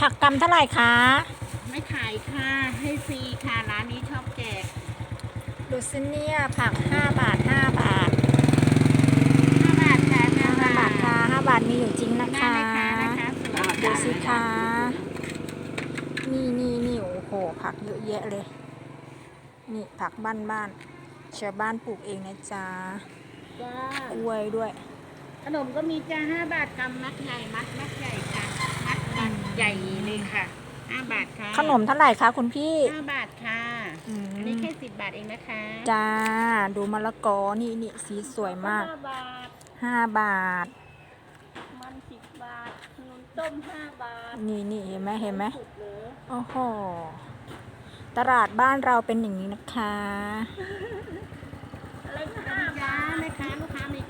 ผักกำเท่าไหร่คะ ไม่ขายค่ะ ให้ฟรีค่ะ ร้านนี้ชอบแจกดูซิเนี่ยผัก 5 บาท 5 บาท 5 บาทค่ะ5บาทค่ะ5บาทมีอยู่จริงนะได้คะเลยค่ะนะคะดูสิคะนี่นี่นี่โอ้โหผักเยอะแยะเลย นี่ผักบ้านบ้านๆชาวบ้านปลูกเองนะจ๊ะจ้ากล้วยด้วย ขนมก็มีจ้า5บาทกำมัดใหญ่มัดมัดใหญ่ค่ะมัดมัด ใหญ่เลยค่ะ5บาทค่ะขนมเท่าไหร่คะคุณพี่5บาทค่ะอืมอันนี้แค่10บาทเองนะคะจ้าดูมะละกอนี่นี่สีสวยมาก5บาท5บาท มัน10บาทขนมต้ม5บาท นี่นี่เห็นไหมเห็นไหมสุดเลยโอ้โหตลาดบ้านเราเป็นอย่างนี้นะคะอะไรก็ห้าจ้าแม่ค้าลูกค้ามี